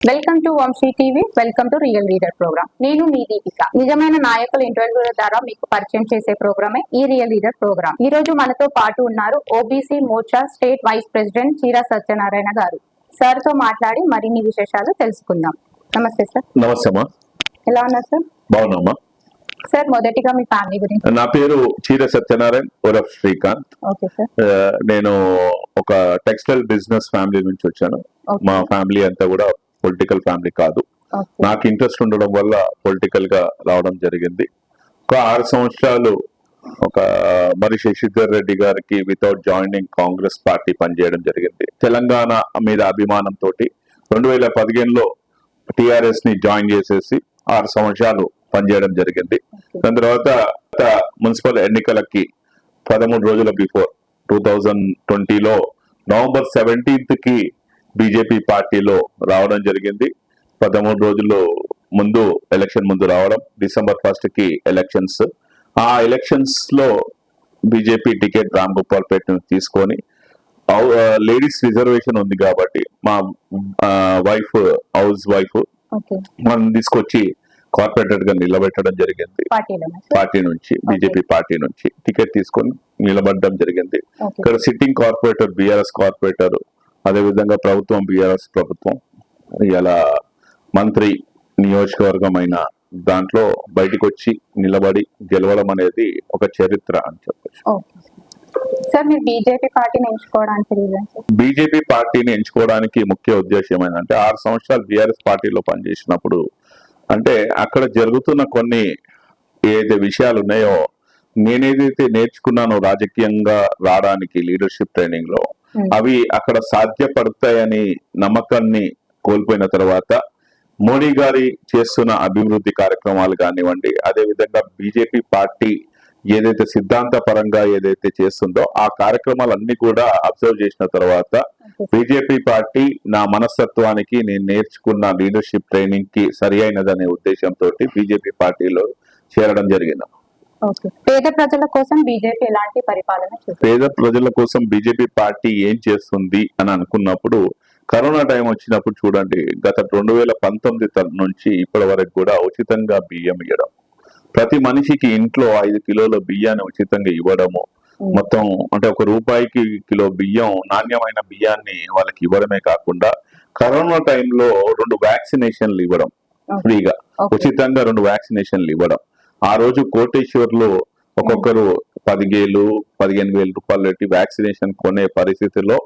Welcome to Vamshi TV welcome to real leader program నేను మీ దీపిక. నిజమైన నాయకుల ఇంటర్వ్యూల ద్వారా మీకు పరిచయం చేసే ప్రోగ్రామే ఈ రియల్ లీడర్ ప్రోగ్రామ్ ఈ రోజు మనతో పాటు ఉన్నారు OBC Morcha state vice president Cheera Satyanarayana గారు. సార్తో మాట్లాడి మరిన్ని విశేషాలు తెలుసుకుందాం. నమస్తే సార్ నమస్తే ఎలా ఉన్నారు సార్ బాగున్నామ్మా సార్ మొదటిగా మీ ఫ్యామిలీ గురించి నా పేరు చీర సత్యనారాయణ్ ఓరఫ్ శ్రీకాంత్. ఓకే సార్ ఆ, నేను ఒక టెక్స్టైల్ బిజినెస్ ఫ్యామిలీ నుంచి వచ్చాను. మా ఫ్యామిలీ అంతా కూడా పొలిటికల్ ఫ్యామిలీ కాదు. నాకు ఇంట్రెస్ట్ ఉండడం వల్ల పొలిటికల్గా రావడం జరిగింది. ఒక ఆరు సంవత్సరాలు ఒక మరి శశిధర్ రెడ్డి గారికి వితౌట్ జాయినింగ్ కాంగ్రెస్ పార్టీ పనిచేయడం జరిగింది. తెలంగాణ మీద అభిమానంతో రెండు వేల పదిహేనులో టిఆర్ఎస్ని జాయిన్ చేసేసి ఆరు సంవత్సరాలు పనిచేయడం జరిగింది. దాని తర్వాత మున్సిపల్ ఎన్నికలకి పదమూడు రోజుల బిఫోర్ టూ థౌజండ్ ట్వంటీలో నవంబర్ సెవెంటీన్త్కి బీజేపీ పార్టీలో రావడం జరిగింది. పదమూడు రోజులు ముందు ఎలక్షన్ ముందు రావడం డిసెంబర్ ఫస్ట్కి ఎలక్షన్స్. ఆ ఎలక్షన్స్లో బీజేపీ టికెట్ రామ్ గోపాల్ పేట తీసుకొని లేడీస్ రిజర్వేషన్ ఉంది కాబట్టి మా వైఫ్ హౌస్ వైఫ్ మనం తీసుకొచ్చి కార్పొరేటర్గా నిలబెట్టడం జరిగింది. పార్టీ నుంచి బీజేపీ పార్టీ నుంచి టికెట్ తీసుకొని నిలబడడం జరిగింది. ఇక్కడ సిట్టింగ్ కార్పొరేటర్ బీఆర్ఎస్ కార్పొరేటర్ అదే విధంగా ప్రభుత్వం బీఆర్ఎస్ ప్రభుత్వం ఇలా మంత్రి నియోజకవర్గం అయిన దాంట్లో బయటకు వచ్చి నిలబడి గెలవడం అనేది ఒక చరిత్ర అని చెప్పొచ్చు ఓకే సార్ మీరు బీజేపీ పార్టీని ఎంచుకోవడానికి రీజన్ సార్ బీజేపీ పార్టీని ఎంచుకోవడానికి ముఖ్య ఉద్దేశం ఏంటంటే ఆరు సంవత్సరాలు బీఆర్ఎస్ పార్టీలో పనిచేసినప్పుడు అంటే అక్కడ జరుగుతున్న కొన్ని ఏదైతే విషయాలు ఉన్నాయో నేనేదైతే నేర్చుకున్నానో రాజకీయంగా రావడానికి లీడర్షిప్ ట్రైనింగ్లో Hmm. అవి అక్కడ సాధ్యపడతాయని నమ్మకాన్ని కోల్పోయిన తర్వాత మోడీ గారి చేస్తున్న అభివృద్ధి కార్యక్రమాలు కానివ్వండి అదే విధంగా బీజేపీ పార్టీ ఏదైతే సిద్ధాంత పరంగా ఏదైతే చేస్తుందో ఆ కార్యక్రమాలన్నీ కూడా అబ్జర్వ్ చేసిన తర్వాత బీజేపీ పార్టీ నా మనస్తత్వానికి నేను నేర్చుకున్న లీడర్షిప్ ట్రైనింగ్కి సరి అయినదనే ఉద్దేశంతో బీజేపీ పార్టీలో చేరడం జరిగింది. పేద ప్రజల కోసం బీజేపీ ఎలాంటి పరిపాలన పేద ప్రజల కోసం బీజేపీ పార్టీ ఏం చేస్తుంది అని అనుకున్నప్పుడు కరోనా టైం వచ్చినప్పుడు చూడండి గత రెండు వేల పంతొమ్మిది నుంచి ఇప్పటి వరకు కూడా ఉచితంగా బియ్యం ఇవ్వడం ప్రతి మనిషికి ఇంట్లో ఐదు కిలోల బియ్యాన్ని ఉచితంగా ఇవ్వడము. మొత్తం అంటే ఒక రూపాయికి కిలో బియ్యం నాణ్యమైన బియ్యాన్ని వాళ్ళకి ఇవ్వడమే కాకుండా కరోనా టైంలో రెండు వ్యాక్సినేషన్లు ఇవ్వడం. ఫ్రీగా ఉచితంగా రెండు వ్యాక్సినేషన్లు ఇవ్వడం ఆ రోజు కోటేశ్వర్లో ఒక్కొక్కరు పదివేలు పదిహేను వేల రూపాయలు పెట్టి వ్యాక్సినేషన్ కొనే పరిస్థితిలో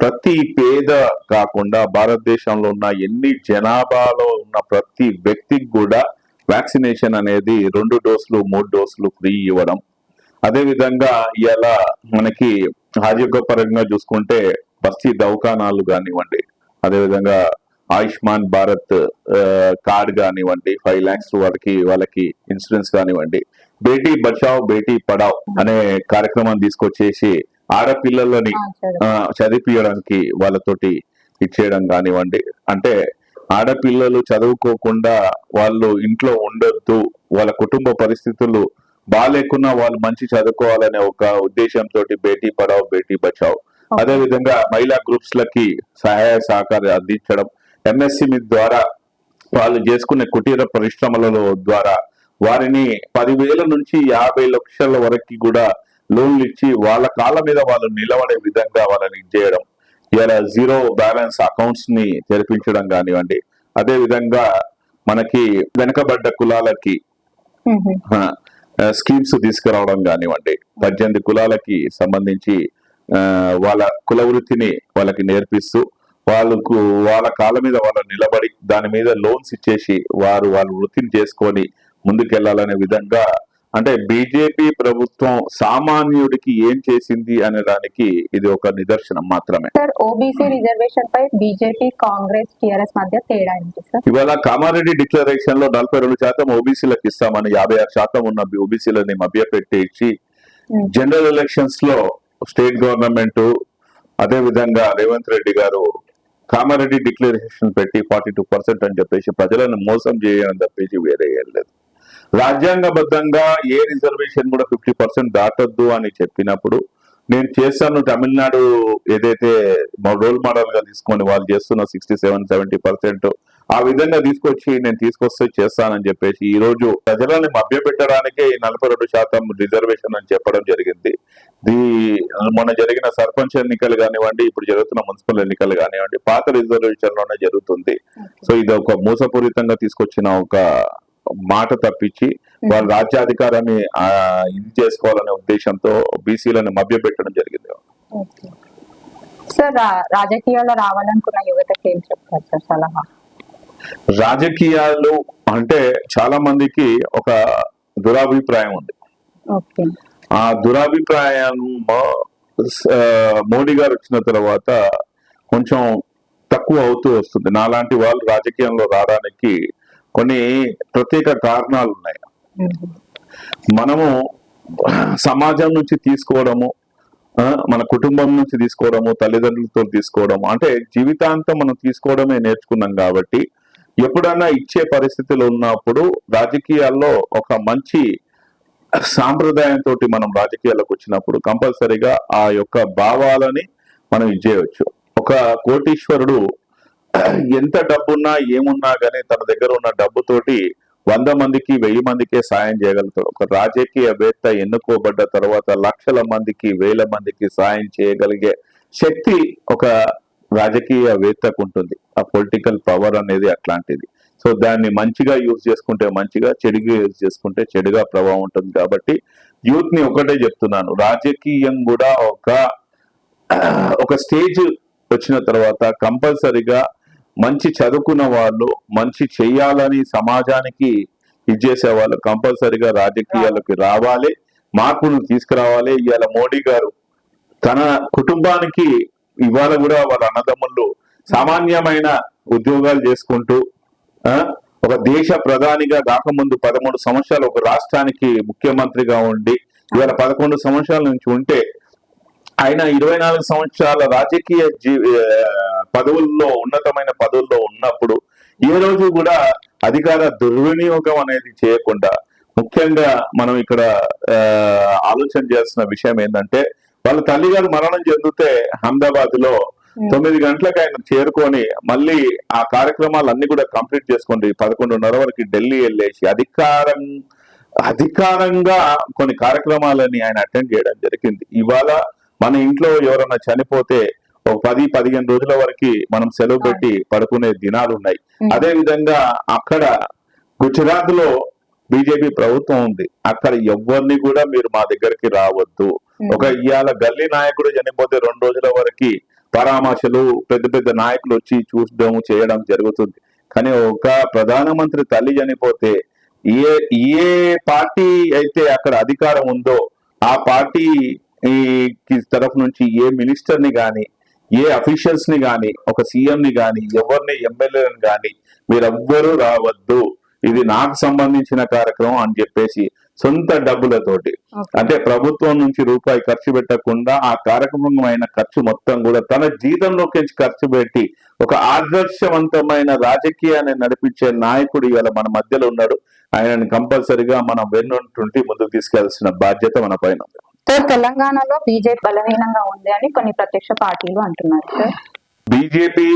ప్రతి పేద కాకుండా భారతదేశంలో ఉన్న ఎన్ని జనాభాలో ఉన్న ప్రతి వ్యక్తికి కూడా వ్యాక్సినేషన్ అనేది రెండు డోసులు మూడు డోసులు ఫ్రీ ఇవ్వడం. అదేవిధంగా ఇలా మనకి ఆరోగ్యపరంగా చూసుకుంటే బస్తీ దవాఖానాలు కానివ్వండి అదేవిధంగా ఆయుష్మాన్ భారత్ కార్డ్ కానివ్వండి ఫైవ్ లాక్స్ వాళ్ళకి వాళ్ళకి ఇన్సూరెన్స్ కానివ్వండి బేటీ బచావ్ బేటీ పడావ్ అనే కార్యక్రమం తీసుకొచ్చేసి ఆడపిల్లలని చదివించడానికి వాళ్ళతోటి ఇచ్చేయడం కానివ్వండి. అంటే ఆడపిల్లలు చదువుకోకుండా వాళ్ళు ఇంట్లో ఉండొద్దు వాళ్ళ కుటుంబ పరిస్థితులు బాగాలేకున్నా వాళ్ళు మంచి చదువుకోవాలనే ఒక ఉద్దేశంతో బేటీ పడావ్ బేటీ బచావ్. అదే విధంగా మహిళా గ్రూప్స్ లకి సహాయ సహకారం అందించడం ఎంఎస్సి ద్వారా వాళ్ళు చేసుకునే కుటీర పరిశ్రమలలో ద్వారా వారిని పదివేల నుంచి యాభై లక్షల వరకు కూడా లోన్లు ఇచ్చి వాళ్ళ కాళ్ళ మీద వాళ్ళు నిలబడే విధంగా వాళ్ళని చేయడం ఇలా జీరో బ్యాలెన్స్ అకౌంట్స్ని తెరిపించడం కానివ్వండి అదే విధంగా మనకి వెనకబడ్డ కులాలకి. స్కీమ్స్ తీసుకురావడం కానివ్వండి పద్దెనిమిది కులాలకి సంబంధించి వాళ్ళ కుల వృత్తిని వాళ్ళకి నేర్పిస్తూ వాళ్ళకు వాళ్ళ కాళ్ళ మీద వాళ్ళు నిలబడి దాని మీద లోన్స్ ఇచ్చేసి వారు వాళ్ళ వృత్తిని చేసుకొని ముందుకెళ్ళాలనే విధంగా అంటే బీజేపీ ప్రభుత్వం సామాన్యుడికి ఏం చేసింది అనే దానికి ఇది ఒక నిదర్శనం మాత్రమే సార్ ఓబీసీ రిజర్వేషన్ పై బీజేపీ కాంగ్రెస్ టిఆర్ఎస్ మధ్య తేడా ఏంటి సార్ ఇవాళ కామారెడ్డి డిక్లరేషన్లో నలభై రెండు శాతం ఓబీసీలకు ఇస్తామని యాభై ఆరు శాతం ఉన్న ఓబీసీలని మభ్యపెట్టి ఇచ్చి. జనరల్ ఎలక్షన్స్లో స్టేట్ గవర్నమెంట్ అదే విధంగా రేవంత్ రెడ్డి గారు కామారెడ్డి డిక్లరేషన్ పెట్టి ఫార్టీ టూ పర్సెంట్ అని చెప్పేసి ప్రజలను మోసం చేయాలని చెప్పేసి వేరే ఏం లేదు. రాజ్యాంగబద్ధంగా ఏ రిజర్వేషన్ కూడా ఫిఫ్టీ పర్సెంట్ దాటొద్దు అని చెప్పినప్పుడు నేను చేస్తాను తమిళనాడు ఏదైతే రోల్ మోడల్గా తీసుకొని వాళ్ళు చేస్తున్న సిక్స్టీ సెవెన్ సెవెంటీ పర్సెంట్ ఆ విధంగా తీసుకొచ్చి నేను తీసుకొస్తే చేస్తానని చెప్పేసి ఈ రోజు ప్రజలని మభ్యపెట్టడానికే నలభై రెండు శాతం రిజర్వేషన్ అని చెప్పడం జరిగింది. దీ మొన్న జరిగిన సర్పంచ్ ఎన్నికలు కానివ్వండి ఇప్పుడు జరుగుతున్న మున్సిపల్ ఎన్నికలు కానివ్వండి పాత రిజర్వేషన్లోనే జరుగుతుంది. సో ఇది ఒక మోసపూరితంగా తీసుకొచ్చిన ఒక మాట తప్పించి వాళ్ళ రాజ్యాధికారాన్ని ఇది చేసుకోవాలనే ఉద్దేశంతో బీసీలను మభ్యపెట్టడం జరిగింది. సార్ రాజకీయాల్లో రావాలనుకున్న యువతకి ఏం చెప్తారు సార్ సలహా? రాజకీయాలు అంటే చాలా మందికి ఒక దురాభిప్రాయం ఉంది. ఆ దురాభిప్రాయం మోడీ గారు వచ్చిన తర్వాత కొంచెం తక్కువ అవుతూ వస్తుంది. నాలాంటి వాళ్ళు రాజకీయంలో రావడానికి కొన్ని ప్రత్యేక కారణాలు ఉన్నాయి. మనము సమాజం నుంచి తీసుకోవడము మన కుటుంబం నుంచి తీసుకోవడము తల్లిదండ్రులతో తీసుకోవడము అంటే జీవితాంతం మనం తీసుకోవడమే నేర్చుకున్నాం కాబట్టి ఎప్పుడన్నా ఇచ్చే పరిస్థితులు ఉన్నప్పుడు రాజకీయాల్లో ఒక మంచి సాంప్రదాయంతో మనం రాజకీయాలకు వచ్చినప్పుడు కంపల్సరీగా ఆ యొక్క భావాలని మనం ఇచ్చేయవచ్చు ఒక కోటీశ్వరుడు ఎంత డబ్బున్నా ఏమున్నా గానీ తన దగ్గర ఉన్న డబ్బుతోటి వంద మందికి వెయ్యి మందికే సాయం చేయగలుగుతాడు. ఒక రాజకీయవేత్త ఎన్నుకోబడ్డ తర్వాత లక్షల మందికి వేల మందికి సాయం చేయగలిగే శక్తి ఒక రాజకీయవేత్తకు ఉంటుంది. ఆ పొలిటికల్ పవర్ అనేది అట్లాంటిది. సో దాన్ని మంచిగా యూజ్ చేసుకుంటే మంచిగా చెడుగా యూజ్ చేసుకుంటే చెడుగా ప్రభావం ఉంటుంది కాబట్టి యూత్ని ఒకటే చెప్తున్నాను. రాజకీయం కూడా ఒక ఒక స్టేజ్ వచ్చిన తర్వాత కంపల్సరిగా మంచి చదువుకున్న వాళ్ళు మంచి చెయ్యాలని సమాజానికి ఇచ్చేసే వాళ్ళు కంపల్సరిగా రాజకీయాలకు రావాలి. మార్పును తీసుకురావాలి. ఇవాళ మోడీ గారు తన కుటుంబానికి ఇవాళ కూడా వాళ్ళ అన్నదమ్ముళ్ళు సామాన్యమైన ఉద్యోగాలు చేసుకుంటూ ఒక దేశ ప్రధానిగా కాకముందు పదమూడు సంవత్సరాలు ఒక రాష్ట్రానికి ముఖ్యమంత్రిగా ఉండి ఇవాళ పదకొండు సంవత్సరాల నుంచి ఉంటే ఆయన ఇరవై నాలుగు సంవత్సరాల రాజకీయ జీ పదవుల్లో ఉన్నతమైన పదవుల్లో ఉన్నప్పుడు ఏ రోజు కూడా అధికార దుర్వినియోగం అనేది చేయకుండా ముఖ్యంగా మనం ఇక్కడ ఆలోచన చేస్తున్న విషయం ఏంటంటే వాళ్ళ తల్లిగారు మరణం చెందితే అహ్మదాబాద్లో తొమ్మిది గంటలకు ఆయన చేరుకొని మళ్ళీ ఆ కార్యక్రమాలన్నీ కూడా కంప్లీట్ చేసుకోండి. పదకొండున్నర వరకు ఢిల్లీ వెళ్ళేసి అధికారం అధికారంగా కొన్ని కార్యక్రమాలని ఆయన అటెండ్ చేయడం జరిగింది. ఇవాళ మన ఇంట్లో ఎవరైనా చనిపోతే ఒక పది పదిహేను రోజుల వరకు మనం సెలవు పెట్టి పడుకునే దినాలు ఉన్నాయి అదే విధంగా అక్కడ గుజరాత్లో బీజేపీ ప్రభుత్వం ఉంది. అక్కడ ఎవరిని కూడా మీరు మా దగ్గరికి రావద్దు. ఒక ఇవాళ గల్లీ నాయకుడు చనిపోతే రెండు రోజుల వరకు పరామర్శలు పెద్ద పెద్ద నాయకులు వచ్చి చూడడం చేయడం జరుగుతుంది. కానీ ఒక ప్రధానమంత్రి తల్లి చనిపోతే ఏ ఏ పార్టీ అయితే అక్కడ అధికారం ఉందో ఆ పార్టీ ఈ తరఫు నుంచి ఏ మినిస్టర్ని కానీ ఏ అఫీషియల్స్ని ఒక సీఎంని కానీ ఎవరిని ఎమ్మెల్యేని కానీ మీరెవ్వరూ రావద్దు. ఇది నాకు సంబంధించిన కార్యక్రమం అని చెప్పేసి సొంత డబ్బులతోటి. అంటే ప్రభుత్వం నుంచి రూపాయి ఖర్చు పెట్టకుండా ఆ కార్యక్రమం అయిన ఖర్చు మొత్తం కూడా తన జీతంలోకి ఖర్చు పెట్టి ఒక ఆదర్శవంతమైన రాజకీయాన్ని నడిపించే నాయకుడు ఇవాళ మన మధ్యలో ఉన్నాడు. ఆయనని కంపల్సరిగా మనం వెన్నుంటుంటి ముందుకు తీసుకెళ్ళాల్సిన బాధ్యత మన పైన ఉంది. సార్ తెలంగాణలో బీజేపీ బలహీనంగా ఉంది అని కొన్ని ప్రత్యక్ష పార్టీలు అంటున్నారు సార్. బీజేపీ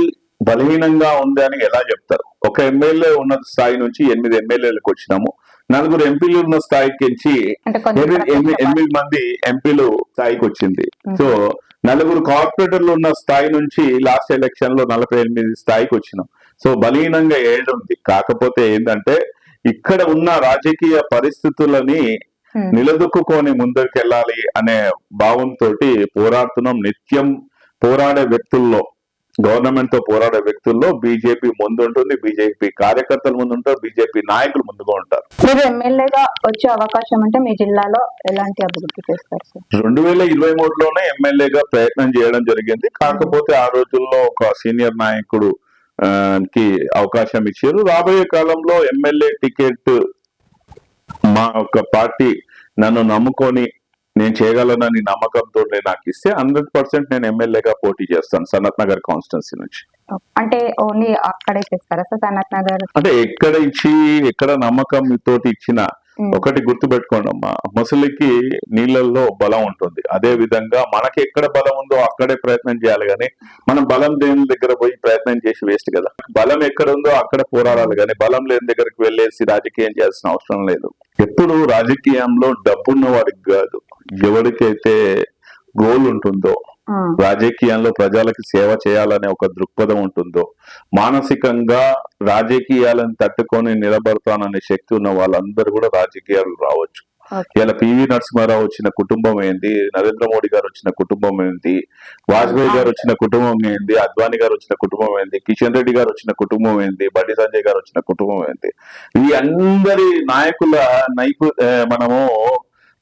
బలహీనంగా ఉంది అని ఎలా చెప్తారు? ఒక ఎమ్మెల్యే ఉన్న స్థాయి నుంచి ఎనిమిది ఎమ్మెల్యేలకు వచ్చినాము. నలుగురు ఎంపీలు ఉన్న స్థాయికి కొన్ని ఎనిమిది మంది ఎంపీలు స్థాయికి వచ్చింది. సో నలుగురు కార్పొరేటర్లు ఉన్న స్థాయి నుంచి లాస్ట్ ఎలక్షన్లో నలభై ఎనిమిది స్థాయికి వచ్చినాం. సో బలహీనంగా ఏడు ఉంది కాకపోతే ఏంటంటే ఇక్కడ ఉన్న రాజకీయ పరిస్థితులని. నిలదొక్కుకొని ముందరికెళ్ళాలి అనే భావంతో పోరాడుతున్నాం నిత్యం పోరాడే వ్యక్తుల్లో. గవర్నమెంట్తో పోరాడే వ్యక్తుల్లో బీజేపీ ముందుంటుంది బీజేపీ కార్యకర్తలు ముందుంటారు బీజేపీ నాయకులు ముందుగా ఉంటారు. మీరు ఎమ్మెల్యేగా వచ్చే అవకాశం అంటే మీ జిల్లాలో ఎలాంటి అభివృద్ధి చేస్తారు రెండు వేల ఇరవై మూడులోనే ఎమ్మెల్యేగా ప్రయత్నం చేయడం జరిగింది. కాకపోతే ఆ రోజుల్లో ఒక సీనియర్ నాయకుడు కి అవకాశం ఇచ్చారు. రాబోయే కాలంలో ఎమ్మెల్యే టికెట్ మా యొక్క పార్టీ నన్ను నమ్ముకొని నేను చేయగలనని నమ్మకంతో నాకు ఇస్తే హండ్రెడ్ పర్సెంట్ నేను ఎమ్మెల్యేగా పోటీ చేస్తాను సనత్ నగర్ కాన్స్టిట్యున్సీ నుంచి. అంటే ఓన్లీ అక్కడే చేస్తారా సార్ సనత్ నగర్? అంటే ఎక్కడ ఇచ్చి ఎక్కడ నమ్మకం తోటి ఇచ్చిన. ఒకటి గుర్తుపెట్టుకోండి అమ్మా. ముసలికి నీళ్ళల్లో బలం ఉంటుంది. అదే విధంగా మనకి ఎక్కడ బలం ఉందో అక్కడే ప్రయత్నం చేయాలి కానీ మనం బలం లేని దగ్గర పోయి ప్రయత్నం చేసి వేస్ట్ కదా. బలం ఎక్కడ ఉందో అక్కడ పోరాడాలి కానీ బలం లేని దగ్గరికి వెళ్ళేసి రాజకీయం చేయాల్సిన అవసరం లేదు. ఎప్పుడు రాజకీయంలో డబ్బున్న వాడికి కాదు. ఎవరికైతే గోల్ ఉంటుందో. రాజకీయాల్లో ప్రజలకు సేవ చేయాలనే ఒక దృక్పథం ఉంటుందో మానసికంగా రాజకీయాలను తట్టుకొని నిలబడతాననే శక్తి ఉన్న వాళ్ళందరూ కూడా రాజకీయాలు రావచ్చు. ఇలా పివి నరసింహారావు వచ్చిన కుటుంబం ఏంది నరేంద్ర మోడీ గారు వచ్చిన కుటుంబం ఏంది వాజ్పేయి గారు వచ్చిన కుటుంబం ఏంది అద్వానీ గారు వచ్చిన కుటుంబం ఏంది కిషన్ రెడ్డి గారు వచ్చిన కుటుంబం ఏంది బండి సంజయ్ గారు వచ్చిన కుటుంబం ఏంది ఈ అందరి నాయకుల నైపు మనము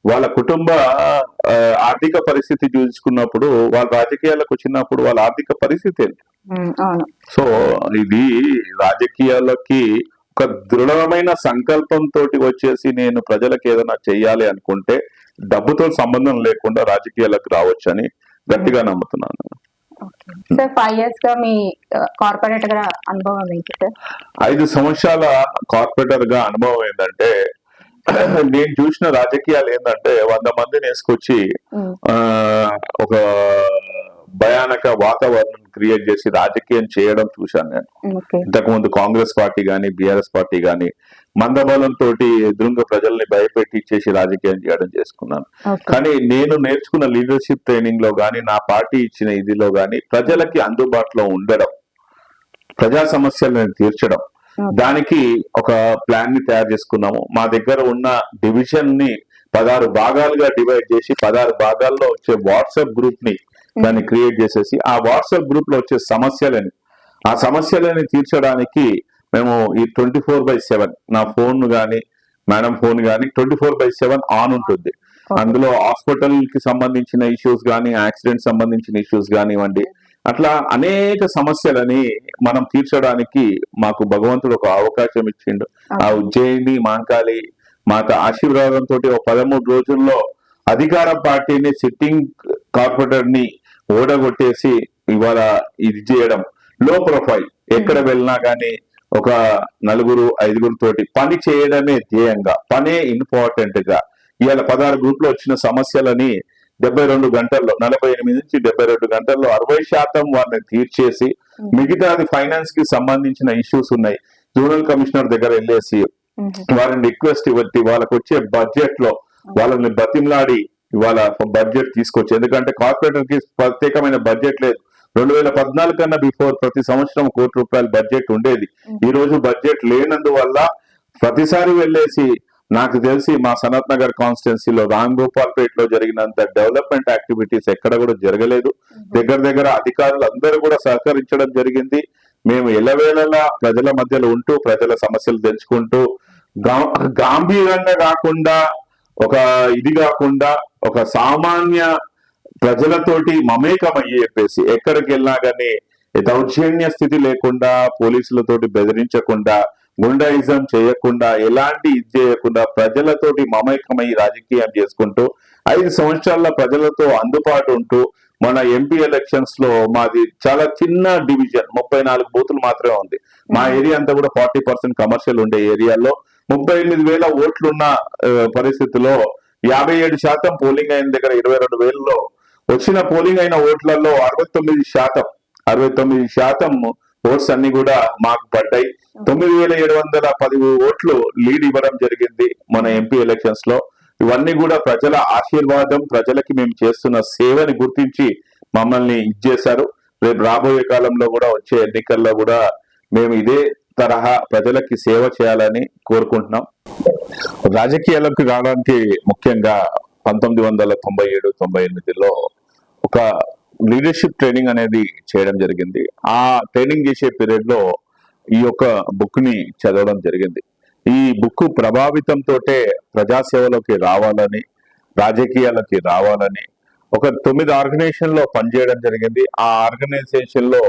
వాళ్ళ కుటుంబ ఆర్థిక పరిస్థితి చూసుకున్నప్పుడు వాళ్ళ రాజకీయాలకు వచ్చినప్పుడు వాళ్ళ ఆర్థిక పరిస్థితి ఏంటి? సో ఇది రాజకీయాలకి ఒక దృఢమైన సంకల్పంతో వచ్చేసి నేను ప్రజలకు ఏదైనా చెయ్యాలి అనుకుంటే డబ్బుతో సంబంధం లేకుండా రాజకీయాలకు రావచ్చని గట్టిగా నమ్ముతున్నాను. సార్ ఫైవ్ ఇయర్స్గా మీ కార్పొరేట్గా అనుభవం ఏంటి సార్? ఐదు సంవత్సరాల కార్పొరేటర్గా అనుభవం ఏంటంటే నేను చూసిన రాజకీయాలు ఏంటంటే వంద మందిని వేసుకొచ్చి ఒక భయానక వాతావరణం క్రియేట్ చేసి రాజకీయం చేయడం చూశాను నేను. ఇంతకుముందు కాంగ్రెస్ పార్టీ గాని బీఆర్ఎస్ పార్టీ గాని మందబలం తోటి ఎదురుగా ప్రజల్ని భయపెట్టించేసి రాజకీయం చేయడం చేసుకున్నాను. కానీ నేను నేర్చుకున్న లీడర్షిప్ ట్రైనింగ్లో గాని నా పార్టీ ఇచ్చిన ఇదిలో గాని ప్రజలకి అందుబాటులో ఉండడం ప్రజా సమస్యలను తీర్చడం దానికి ఒక ప్లాన్ని తయారు చేసుకున్నాము. మా దగ్గర ఉన్న డివిజన్ని పదహారు భాగాలుగా డివైడ్ చేసి పదహారు భాగాల్లో వచ్చే వాట్సాప్ గ్రూప్ని దాన్ని క్రియేట్ చేసేసి ఆ వాట్సాప్ గ్రూప్లో వచ్చే సమస్యలని ఆ సమస్యలని తీర్చడానికి మేము ఈ ట్వంటీ ఫోర్ బై సెవెన్ నా ఫోన్ గాని మేడం ఫోన్ గాని twenty four by seven on ఉంటుంది అందులో హాస్పిటల్కి సంబంధించిన ఇష్యూస్ కానీ యాక్సిడెంట్ సంబంధించిన ఇష్యూస్ కానివ్వండి అట్లా అనేక సమస్యలని మనం తీర్చడానికి మాకు భగవంతుడు ఒక అవకాశం ఇచ్చిండు. ఆ ఉజ్జయిని మాంకాళి మాత ఆశీర్వాదంతో ఒక పదమూడు రోజుల్లో అధికార పార్టీని సిట్టింగ్ కార్పొరేటర్ని ఓడగొట్టేసి ఇవాళ ఇది చేయడం. లో ప్రొఫైల్ ఎక్కడ వెళ్ళినా కానీ ఒక నలుగురు ఐదుగురు తోటి పని చేయడమే ధ్యేయంగా పనే ఇంపార్టెంట్గా ఇవాళ పదహారు గ్రూప్లో వచ్చిన సమస్యలని డెబ్బై రెండు గంటల్లో నలభై ఎనిమిది నుంచి డెబ్బై రెండు గంటల్లో అరవై శాతం వారిని తీర్చేసి మిగతాది ఫైనాన్స్కి సంబంధించిన ఇష్యూస్ ఉన్నాయి. జోనల్ కమిషనర్ దగ్గర వెళ్ళేసి వారిని రిక్వెస్ట్ ఇవ్వట్టి వాళ్ళకి వచ్చే బడ్జెట్లో వాళ్ళని బతిమలాడి ఇవాళ బడ్జెట్ తీసుకొచ్చి ఎందుకంటే కార్పొరేటర్కి ప్రత్యేకమైన బడ్జెట్ లేదు. రెండు వేల పద్నాలుగు కన్నా బిఫోర్ ప్రతి సంవత్సరం కోటి రూపాయల బడ్జెట్ ఉండేది. ఈ రోజు బడ్జెట్ లేనందువల్ల ప్రతిసారి వెళ్ళేసి నాకు తెలిసి మా సనత్ నగర్ కాన్స్టిట్యున్సీలో రామ్ గోపాల్ పేట్లో జరిగినంత డెవలప్మెంట్ యాక్టివిటీస్ ఎక్కడ కూడా జరగలేదు. దగ్గర దగ్గర అధికారులు అందరూ కూడా సహకరించడం జరిగింది. మేము ఎల్లవేళలా ప్రజల మధ్యలో ఉంటూ ప్రజల సమస్యలు తెంచుకుంటూ గా- గాంభీర్యంగా కాకుండా ఒక ఇది కాకుండా ఒక సామాన్య ప్రజలతోటి మమేకమయ్యి చెప్పేసి ఎక్కడికి వెళ్ళినా కానీ దౌర్జన్య స్థితి లేకుండా పోలీసులతోటి బెదిరించకుండా గుండాయిజం చేయకుండా ఎలాంటి ఇది చేయకుండా ప్రజలతోటి మమేకమై రాజకీయం చేసుకుంటూ ఐదు సంవత్సరాల ప్రజలతో అందుబాటు ఉంటూ మన ఎంపీ ఎలక్షన్స్లో మాది చాలా చిన్న డివిజన్ ముప్పై నాలుగు బూతులు మాత్రమే ఉంది. మా ఏరియా అంతా కూడా ఫార్టీ పర్సెంట్ కమర్షియల్ ఉండే ఏరియాలో ముప్పై ఎనిమిది వేల ఓట్లున్న పరిస్థితిలో యాభై ఏడు శాతం పోలింగ్ అయిన దగ్గర ఇరవై రెండు వేలలో వచ్చిన పోలింగ్ అయిన ఓట్లలో అరవై తొమ్మిది శాతం అరవై తొమ్మిది శాతం ఓట్స్ అన్ని కూడా మాకు పడ్డాయి. తొమ్మిది వేల ఏడు వందల పది ఓట్లు లీడ్ ఇవ్వడం జరిగింది మన ఎంపీ ఎలక్షన్స్లో. ఇవన్నీ కూడా ప్రజల ఆశీర్వాదం ప్రజలకి మేము చేస్తున్న సేవని గుర్తించి మమ్మల్ని ఇచ్చేశారు రేపు రాబోయే కాలంలో కూడా వచ్చే ఎన్నికల్లో కూడా మేము ఇదే తరహా ప్రజలకి సేవ చేయాలని కోరుకుంటున్నాం. రాజకీయాలకు రావడానికి ముఖ్యంగా పంతొమ్మిది వందల తొంభై ఏడు తొంభై ఎనిమిదిలో ఒక లీడర్షిప్ ట్రైనింగ్ అనేది చేయడం జరిగింది. ఆ ట్రైనింగ్ చేసే పీరియడ్లో ఈ యొక్క బుక్ని చదవడం జరిగింది. ఈ బుక్ ప్రభావితంతో ప్రజాసేవలోకి రావాలని రాజకీయాలకి రావాలని ఒక తొమ్మిది ఆర్గనైజేషన్లో పనిచేయడం జరిగింది. ఆ ఆర్గనైజేషన్లో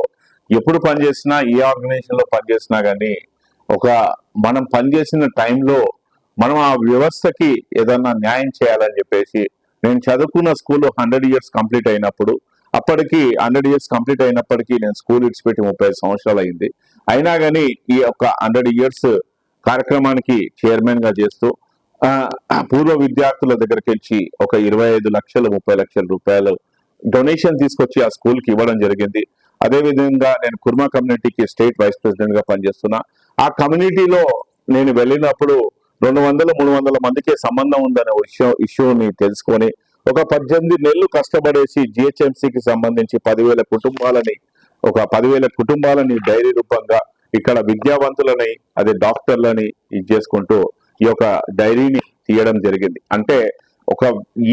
ఎప్పుడు పనిచేసినా ఏ ఆర్గనైజేషన్లో పనిచేసినా గానీ ఒక మనం పనిచేసిన టైంలో మనం ఆ వ్యవస్థకి ఏదన్నా న్యాయం చేయాలని చెప్పేసి నేను చదువుకున్న స్కూల్ హండ్రెడ్ ఇయర్స్ కంప్లీట్ అయినప్పుడు అప్పటికి హండ్రెడ్ ఇయర్స్ కంప్లీట్ అయినప్పటికీ నేను స్కూల్ ఇడిచిపెట్టి ముప్పై సంవత్సరాలు అయింది. అయినా కానీ ఈ యొక్క హండ్రెడ్ ఇయర్స్ కార్యక్రమానికి చైర్మన్గా చేస్తూ పూర్వ విద్యార్థుల దగ్గరికి వచ్చి ఒక ఇరవై ఐదు లక్షలు ముప్పై లక్షల రూపాయలు డొనేషన్ తీసుకొచ్చి ఆ స్కూల్కి ఇవ్వడం జరిగింది. అదే విధంగా నేను కుర్మా కమ్యూనిటీకి స్టేట్ వైస్ ప్రెసిడెంట్గా పనిచేస్తున్నా. ఆ కమ్యూనిటీలో నేను వెళ్ళినప్పుడు రెండు వందల మూడు వందల మందికి సంబంధం ఉందనే విషయం ఇష్యూని తెలుసుకొని ఒక పద్దెనిమిది నెలలు కష్టపడేసి జిహెచ్ఎంసీకి సంబంధించి పదివేల కుటుంబాలని ఒక పదివేల కుటుంబాలని డైరీ రూపంగా ఇక్కడ విద్యావంతులని అదే డాక్టర్లని ఇది చేసుకుంటూ ఈ యొక్క డైరీని తీయడం జరిగింది. అంటే ఒక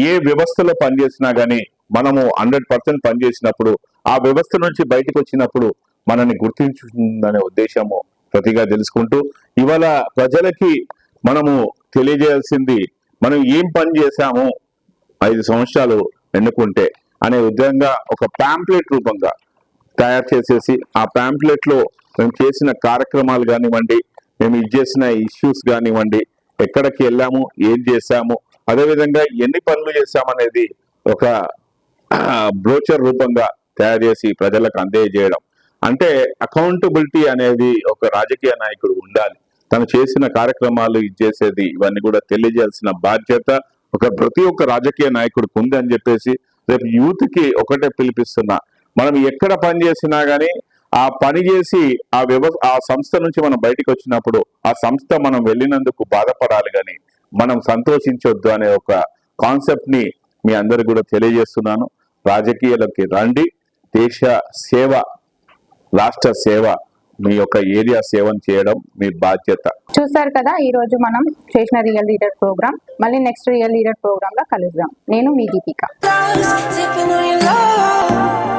ఏ వ్యవస్థలో పనిచేసినా గానీ మనము హండ్రెడ్ పర్సెంట్ పనిచేసినప్పుడు ఆ వ్యవస్థ నుంచి బయటకు వచ్చినప్పుడు మనల్ని గుర్తించుతుందనే ఉద్దేశము ప్రతిగా తెలుసుకుంటూ ఇవాళ ప్రజలకి మనము తెలియజేయాల్సింది మనం ఏం పని చేశాము ఐదు సంవత్సరాలు ఎన్నుకుంటే అనే విధంగా ఒక ప్యాంప్లెట్ రూపంగా తయారు చేసేసి ఆ ప్యాంప్లెట్లో మేము చేసిన కార్యక్రమాలు కానివ్వండి మేము ఇది చేసిన ఇష్యూస్ కానివ్వండి ఎక్కడికి వెళ్ళాము ఏం చేశాము అదేవిధంగా ఎన్ని పనులు చేశామనేది ఒక బ్రోచర్ రూపంగా తయారు చేసి ప్రజలకు అందజేయడం. అంటే అకౌంటబిలిటీ అనేది ఒక రాజకీయ నాయకుడు ఉండాలి. తను చేసిన కార్యక్రమాలు ఇది చేసేది ఇవన్నీ కూడా తెలియజేయాల్సిన బాధ్యత ఒక ప్రతి ఒక్క రాజకీయ నాయకుడికి ఉంది అని చెప్పేసి రేపు యూత్కి ఒకటే పిలిపిస్తున్నా. మనం ఎక్కడ పని చేసినా గానీ ఆ పని చేసి ఆ వ్యవ ఆ సంస్థ నుంచి మనం బయటికి వచ్చినప్పుడు ఆ సంస్థ మనం వెళ్ళినందుకు బాధపడాలి కానీ మనం సంతోషించొద్దు అనే ఒక కాన్సెప్ట్ని మీ అందరికి కూడా తెలియజేస్తున్నాను. రాజకీయాలకి రండి. దేశ సేవ రాష్ట్ర సేవ మీ యొక్క ఏరియా సేవను చేయడం మీ బాధ్యత. చూసారు కదా ఈ రోజు మనం చేసిన రియల్ లీడర్ ప్రోగ్రామ్ మళ్ళీ నెక్స్ట్ రియల్ లీడర్ ప్రోగ్రామ్లో కలుద్దాం. నేను మీ దీపిక.